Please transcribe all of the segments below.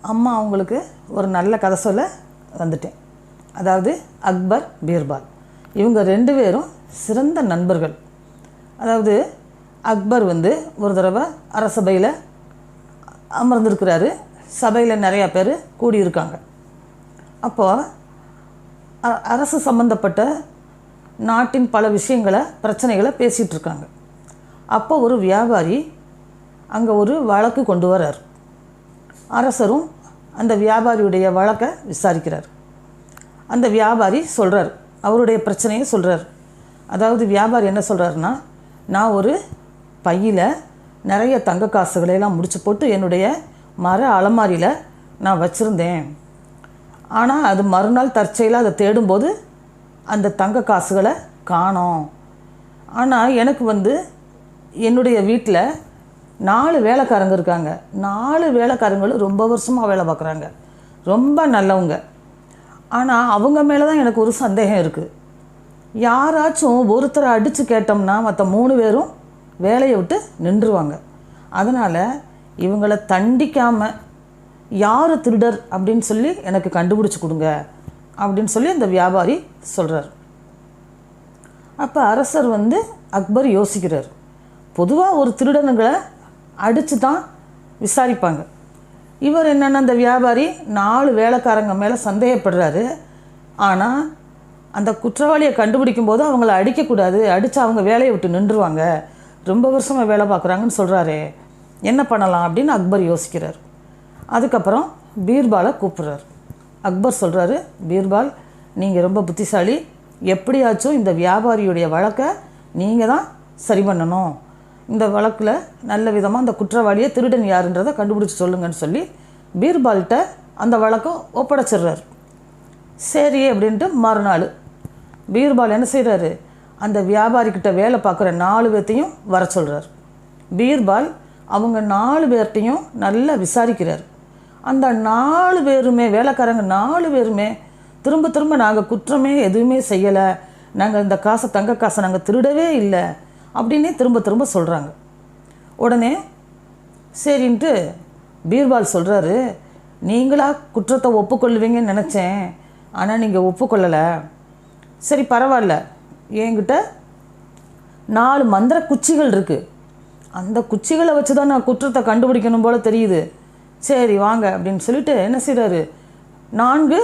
அம்மா அவங்களுக்கு ஒரு நல்ல கதை சொல்ல வந்துட்டேன். அதாவது அக்பர் பீர்பால். இவங்க ரெண்டு பேரும் சிறந்த நண்பர்கள். அதாவது அக்பர் வந்து ஒரு தடவை அரசபையில் அமர்ந்திருக்கிறாரு. சபையில் நிறையா பேர் கூடியிருக்காங்க. அப்போது அ- அரசு சம்பந்தப்பட்ட நாட்டின் பல விஷயங்களை பிரச்சனைகளை பேசிகிட்ருக்காங்க அப்போ ஒரு வியாபாரி அங்கே ஒரு வழக்கு கொண்டு வரார் அரசரும் அந்த வியாபாரியுடைய வழக்கை விசாரிக்கிறார். அந்த வியாபாரி சொல்கிறார் அவருடைய பிரச்சனையை சொல்கிறார் அதாவது வியாபாரி என்ன சொல்கிறாருன்னா நான் ஒரு பையில் நிறைய தங்க காசுகளையெல்லாம் முடிச்சு போட்டு என்னுடைய மர அலமாரியில் நான் வச்சுருந்தேன். ஆனால் அது மறுநாள் தற்செயலாக அதை தேடும்போது அந்த தங்க காசுகளை காணோம். ஆனால் எனக்கு வந்து என்னுடைய வீட்டில் நாலு வேலைக்காரங்க இருக்காங்க. நாலு வேலைக்காரங்களும் ரொம்ப வருஷமாக வேலை பார்க்குறாங்க. ரொம்ப நல்லவங்க. ஆனால் அவங்க மேலே தான் எனக்கு ஒரு சந்தேகம் இருக்குது யாராச்சும் ஒருத்தரை அடித்து கேட்டோம்னா மற்ற மூணு பேரும் வேலையை விட்டு நின்றுவாங்க. அதனால் இவங்களை தண்டிக்காமல் யார் திருடர்? அப்படின்னு சொல்லி எனக்கு கண்டுபிடிச்சி கொடுங்க. அப்படின்னு சொல்லி அந்த வியாபாரி சொல்கிறார் அப்போ அரசர் வந்து அக்பர் யோசிக்கிறார். பொதுவாக ஒரு திருடனுங்களை அடித்து தான் விசாரிப்பாங்க. இவர் என்னென்ன அந்த வியாபாரி நாலு வேலைக்காரங்க மேலே சந்தேகப்படுறாரு. ஆனால் அந்த குற்றவாளியை கண்டுபிடிக்கும் போது அவங்கள அடிக்கக்கூடாது அடித்து அவங்க வேலையை விட்டு நின்றுவாங்க ரொம்ப வருஷமாக வேலை பார்க்குறாங்கன்னு சொல்கிறாரே என்ன பண்ணலாம் அப்படின்னு அக்பர் யோசிக்கிறார். அதுக்கப்புறம் பீர்பாலை கூப்பிட்றாரு. அக்பர் சொல்கிறாரு பீர்பால் நீங்கள் ரொம்ப புத்திசாலி. எப்படியாச்சும் இந்த வியாபாரியுடைய வழக்கை நீங்கள் தான் சரி பண்ணணும். இந்த வழக்கில் நல்ல விதமாக அந்த குற்றவாளியை திருடன் யாருன்றதை கண்டுபிடிச்சி சொல்லுங்கன்னு சொல்லி பீர்பால்கிட்ட அந்த வழக்கை ஒப்படைச்சிடுறாரு. சரி அப்படின்ட்டு மறுநாள் பீர்பால் என்ன செய்கிறாரு அந்த வியாபாரிக்கிட்ட வேலை பார்க்குற நாலு பேர்த்தையும் வர சொல்கிறார் பீர்பால் அவங்க நாலு பேர்த்தையும் நல்லா விசாரிக்கிறார். அந்த நாலு பேருமே வேலைக்காரங்க நாலு பேருமே திரும்ப திரும்ப நாங்கள் குற்றமே எதுவுமே செய்யலை. நாங்கள் இந்த காசை தங்க காசை நாங்கள் திருடவே இல்லை. அப்படின்னே திரும்ப திரும்ப சொல்கிறாங்க உடனே சரின்ட்டு பீர்பால் சொல்கிறாரு நீங்களாக குற்றத்தை ஒப்புக்கொள்வீங்கன்னு நினச்சேன் ஆனால் நீங்கள் ஒப்புக்கொள்ளலை. சரி பரவாயில்ல. என்கிட்ட நாலு மந்திர குச்சிகள் இருக்குது அந்த குச்சிகளை வச்சு தான் நான் குற்றத்தை கண்டுபிடிக்கணும் போல் தெரியுது. சரி வாங்க அப்படின்னு சொல்லிட்டு என்ன செய்கிறாரு நான்கு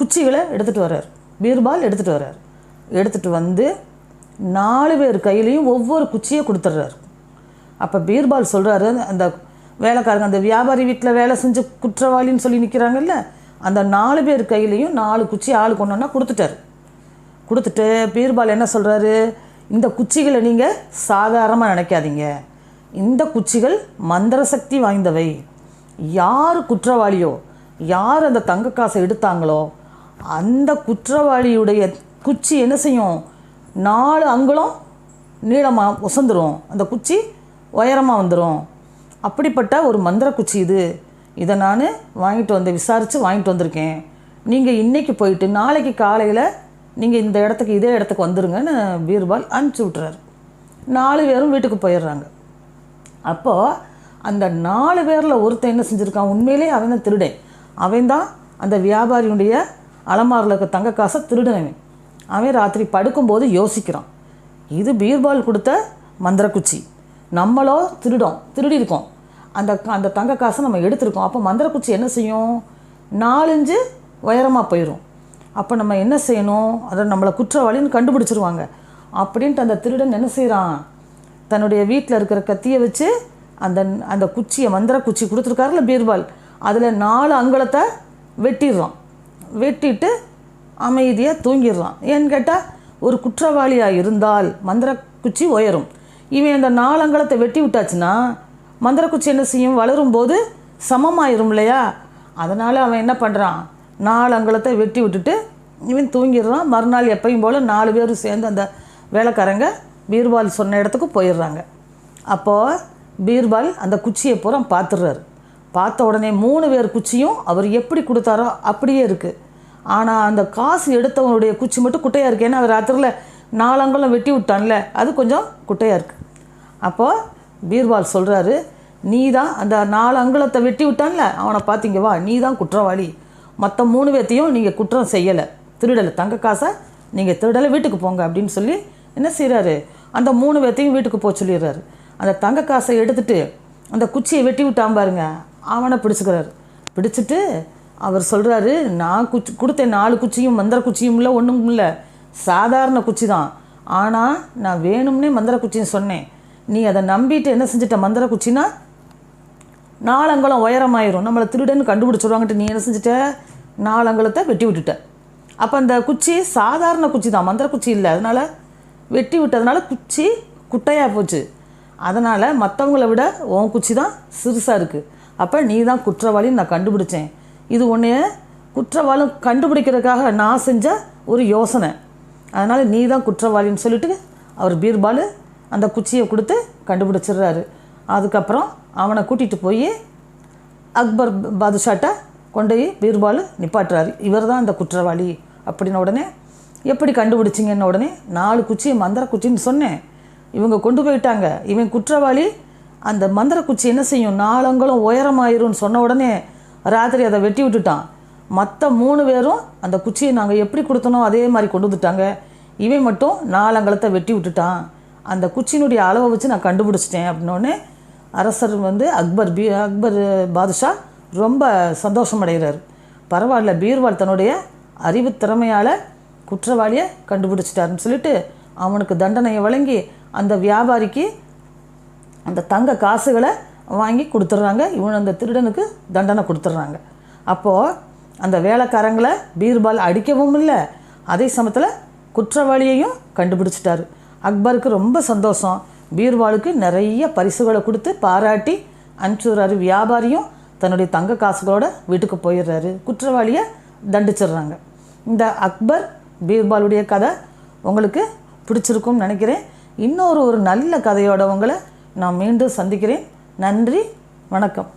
குச்சிகளை எடுத்துகிட்டு வர்றார். பீர்பால் எடுத்துகிட்டு வர்றார். எடுத்துகிட்டு வந்து நாலு பேர் கையிலையும் ஒவ்வொரு குச்சியை கொடுத்துட்றாரு. அப்போ பீர்பால் சொல்கிறாரு அந்த வேலைக்காரங்க அந்த வியாபாரி வீட்டில் வேலை செஞ்சு குற்றவாளின்னு சொல்லி நிற்கிறாங்கல்ல அந்த நாலு பேர் கையிலையும் நாலு குச்சி ஆள் கொண்டோன்னா கொடுத்துட்டாரு. கொடுத்துட்டு பீர்பால் என்ன சொல்கிறாரு இந்த குச்சிகளை நீங்கள் சாதாரணமாக நினைக்காதீங்க. இந்த குச்சிகள் மந்திர சக்தி வாய்ந்தவை. யார் குற்றவாளியோ யார் அந்த தங்க காசை எடுத்தாங்களோ அந்த குற்றவாளியுடைய குச்சி என்ன செய்யும்? நாலு அங்குலம் நீளமாக உசந்துரும் அந்த குச்சி உயரமாக வந்துடும் அப்படிப்பட்ட ஒரு மந்திர குச்சி இது. இதை நான் வாங்கிட்டு வந்து விசாரித்து வாங்கிட்டு வந்திருக்கேன். நீங்கள் இன்றைக்கி போயிட்டு நாளைக்கு காலையில் நீங்கள் இந்த இடத்துக்கு இதே இடத்துக்கு வந்துருங்கன்னு பீர்பால் அனுப்பிச்சி விட்றாரு நாலு பேரும் வீட்டுக்கு போயிடுறாங்க. அப்போது அந்த நாலு பேரில் ஒருத்தன் என்ன செஞ்சுருக்கான்? உண்மையிலே அவன் தான் திருடேன். அவன் தான் அந்த வியாபாரியுடைய அலமாரில் இருக்க தங்க காசை திருடனவன். அவன் ராத்திரி படுக்கும்போது யோசிக்கிறான். இது பீர்பால் கொடுத்த மந்திரக்குச்சி. நம்மளோ திருடோம் திருடி இருக்கோம் அந்த அந்த தங்க காசை நம்ம எடுத்திருக்கோம். அப்போ மந்திரக்குச்சி என்ன செய்யும்? நாலஞ்சு உயரமாக போயிடும் அப்போ நம்ம என்ன செய்யணும்? அதை நம்மளை குற்றவாளின்னு கண்டுபிடிச்சிருவாங்க. அப்படின்ட்டு அந்த திருடன் என்ன செய்கிறான் தன்னுடைய வீட்டில் இருக்கிற கத்தியை வச்சு அந்த அந்த குச்சியை மந்திர குச்சி கொடுத்துருக்காருல பீர்பால். அதில் நாலு அங்குலத்தை வெட்டிடுறான். வெட்டிட்டு அமைதியாக தூங்கிடுறான் ஏன்னு கேட்டால் ஒரு குற்றவாளியாக இருந்தால் மந்திர குச்சி உயரும். இவன் அந்த நாலங்கலத்தை வெட்டி விட்டாச்சுன்னா மந்திரக்குச்சி என்ன செய்யும்? வளரும் போது சமமாயிரும் இல்லையா? அதனால் அவன் என்ன பண்ணுறான் நாலங்கலத்தை வெட்டி விட்டுட்டு இவன் தூங்கிடுறான். மறுநாள் எப்பயும் போல் நாலு பேரும் சேர்ந்து அந்த வேலைக்காரங்க பீர்பால் சொன்ன இடத்துக்கு போயிடுறாங்க. அப்போது பீர்பால் அந்த குச்சியை பூரா பார்த்துடுறாரு. பார்த்த உடனே மூணு பேர் குச்சியும் அவர் எப்படி கொடுத்தாரோ அப்படியே இருக்குது ஆனால் அந்த காசு எடுத்தவனுடைய குச்சி மட்டும் குட்டையாக இருக்குது ஏன்னா அவர் ராத்திரியில் நாலங்கலம் வெட்டி விட்டான்ல அது கொஞ்சம் குட்டையாக இருக்குது அப்போது பீர்பால் சொல்கிறாரு நீ தான் அந்த நாலு அங்குலத்தை வெட்டி விட்டான்ல அவனை பார்த்தீங்க வா நீ தான் குற்றவாளி. மற்ற மூணு பேர்த்தையும் நீங்கள் குற்றம் செய்யலை. திருடலை தங்க காசை நீங்கள் திருடலை வீட்டுக்கு போங்க அப்படின்னு சொல்லி என்ன செய்கிறாரு அந்த மூணு பேர்த்தையும் வீட்டுக்கு போக சொல்லிடுறாரு. அந்த தங்க காசை எடுத்துட்டு அந்த குச்சியை வெட்டி விட்டான் பாருங்க அவனை பிடிச்சிக்கிறாரு. பிடிச்சிட்டு அவர் சொல்கிறாரு நான் குச்சி கொடுத்த நாலு குச்சியும் மந்திர குச்சியும் இல்லை ஒன்றும் இல்லை. சாதாரண குச்சி தான் ஆனால் நான் வேணும்னே மந்திர குச்சின்னு சொன்னேன். நீ அதை நம்பிட்டு என்ன செஞ்சிட்ட மந்திர குச்சினா நாலங்கலம் உயரமாயிரும். நம்மளை திருடன்னு கண்டுபிடிச்சிடுவாங்கட்டு நீ என்ன செஞ்சிட்ட? நாலங்கலத்தை வெட்டி விட்டுட்ட. அப்போ அந்த குச்சி சாதாரண குச்சி தான் மந்திர குச்சி இல்லை. அதனால் வெட்டி விட்டதுனால குச்சி குட்டையாக போச்சு. அதனால் மற்றவங்கள விட உன் குச்சி தான் சிறுசாக இருக்குது அப்போ நீ தான் குற்றவாளின்னு நான் கண்டுபிடிச்சேன். இது உன்னைய குற்றவாளம் கண்டுபிடிக்கிறதுக்காக நான் செஞ்ச ஒரு யோசனை. அதனால் நீ தான் குற்றவாளின்னு சொல்லிட்டு அவர் பீர்பால் அந்த குச்சியை கொடுத்து கண்டுபிடிச்சிடுறாரு. அதுக்கப்புறம் அவனை கூட்டிகிட்டு போய் அக்பர் பாதுஷாட்ட கொண்டு போய் பீர்பால் நிப்பாட்டுறாரு. இவர் தான் அந்த குற்றவாளி அப்படின்ன உடனே எப்படி கண்டுபிடிச்சிங்கன்ன உடனே நாலு குச்சி மந்திர குச்சின்னு சொன்னேன். இவங்க கொண்டு போயிட்டாங்க. இவன் குற்றவாளி அந்த மந்திர குச்சி என்ன செய்யும்? நாலங்களும் உயரமாயிரும்னு சொன்ன உடனே ராத்திரி அதை வெட்டி விட்டுட்டான். மற்ற மூணு பேரும் அந்த குச்சியை நாங்கள் எப்படி கொடுத்தனோ அதே மாதிரி கொண்டு வந்துட்டாங்க. இவன் மட்டும் நாலங்கலத்தை வெட்டி விட்டுட்டான். அந்த குச்சியினுடைய அளவை வச்சு நான் கண்டுபிடிச்சிட்டேன் அப்படின்னோடனே அரசர் வந்து அக்பர் பீ அக்பர் பாதுஷா ரொம்ப சந்தோஷம் அடைகிறார். பரவாயில்ல பீர்வால் தன்னுடைய அறிவு திறமையால் குற்றவாளியை கண்டுபிடிச்சிட்டாருன்னு சொல்லிட்டு அவனுக்கு தண்டனையை வழங்கி அந்த வியாபாரிக்கு அந்த தங்க காசுகளை வாங்கி கொடுத்துட்றாங்க. இவன் அந்த திருடனுக்கு தண்டனை கொடுத்துட்றாங்க. அப்போது அந்த வேலைக்காரங்களை பீர்பால் அடிக்கவும் இல்லை. அதே சமயத்தில் குற்றவாளியையும் கண்டுபிடிச்சிட்டாரு. அக்பருக்கு ரொம்ப சந்தோஷம். பீர்பாலுக்கு நிறைய பரிசுகளை கொடுத்து பாராட்டி அனுப்பிச்சுடுறாரு. வியாபாரியும் தன்னுடைய தங்க காசுகளோட வீட்டுக்கு போயிடுறாரு. குற்றவாளியை தண்டிச்சிடுறாங்க. இந்த அக்பர் பீர்பாலுடைய கதை உங்களுக்கு பிடிச்சிருக்கும்னு நினைக்கிறேன். இன்னொரு ஒரு நல்ல கதையோட உங்களை நான் மீண்டும் சந்திக்கிறேன். நன்றி வணக்கம்.